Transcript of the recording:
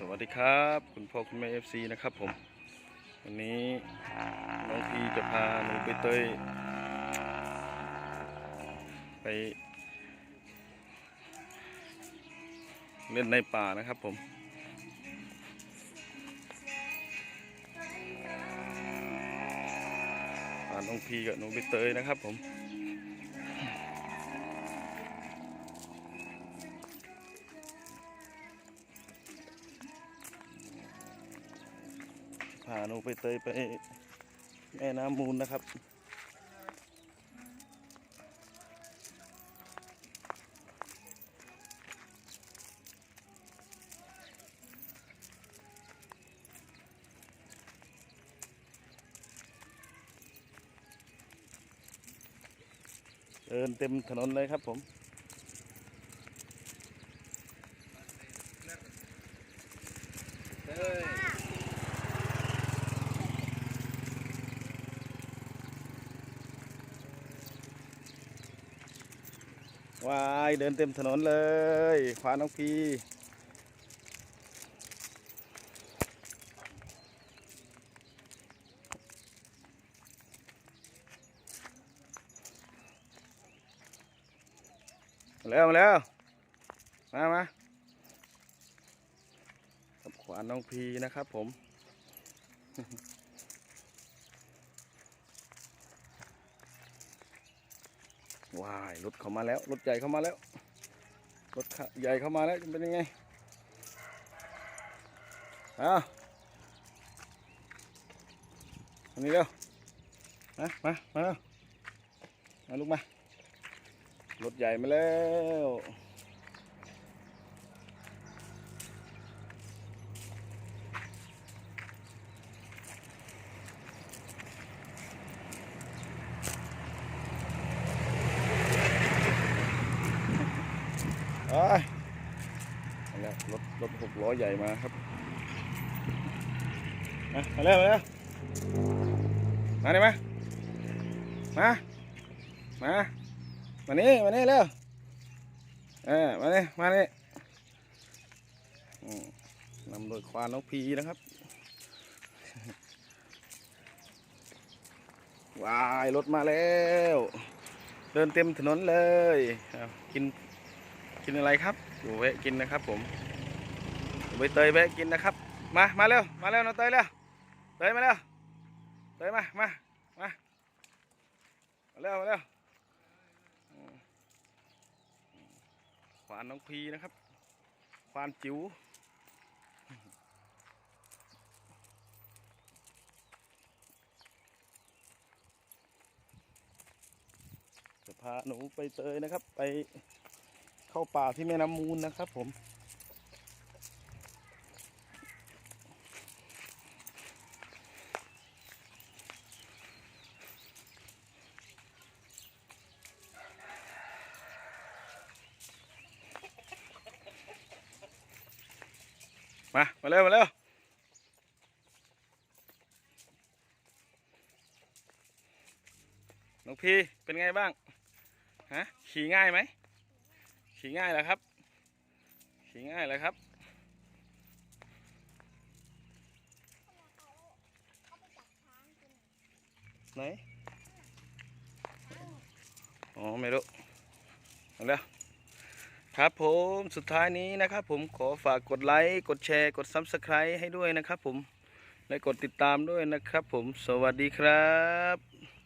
สวัสดีครับ คุณพ่อคุณแม่เอฟซีนะครับผม วันนี้น้องพีจะพาหนูไปเตยไป เล่นในป่านะครับผมพาน้องพีกับหนูไปเตยนะครับผม พาหนูไปเตยไปแม่น้ำมูลนะครับ เดินเต็มถนนเลยครับผม วายเดินเต็มถนนเลยควานน้องพีมาแล้วมาแล้ว มามาขวานน้องพีนะครับผม ว้ายรถเข้ามาแล้วรถใหญ่เข้ามาแล้วรถใหญ่เข้ามาแล้วเป็นยังไงอ้าวอันนี้เร็วมามามาล้วมาลุกมารถใหญ่มาแล้ว อ้ยมาแล้วรถรถหกล้อใหญ่มาครับมามาแล้วมาแล้วมาได้ไหมมา มา มานี่มานี่เร็วเออมานี่มานี่นำโดยควานน้องพีนะครับวายรถมาแล้ว เดินเต็มถนนเลย กิน กินอะไรครับอยู่แวะกินนะครับ ผมใบเตยแวะกินนะครับ มามาเร็วมาเร็วน้องเตยเร็วเตยมาเร็วเตยมามามามาเร็วมาเร็วควานน้องพีนะครับควานจิ๋วจะพาหนูไปเตยนะครับ ไป เข้าป่าที่แม่น้ำมูลนะครับผม มา มาเร็ว มาเร็วน้องพีเป็นไงบ้าง ฮะ ขี่ง่ายไหม ขี่ง่ายเหรอครับขี่ง่ายเหรอครับไหนอ๋อไม่รู้เอาแล้วครับผมสุดท้ายนี้นะครับ ผมขอฝากกดไลค์กดแชร์กด Subscribe ให้ด้วยนะครับ ผมและกดติดตามด้วยนะครับ ผมสวัสดีครับ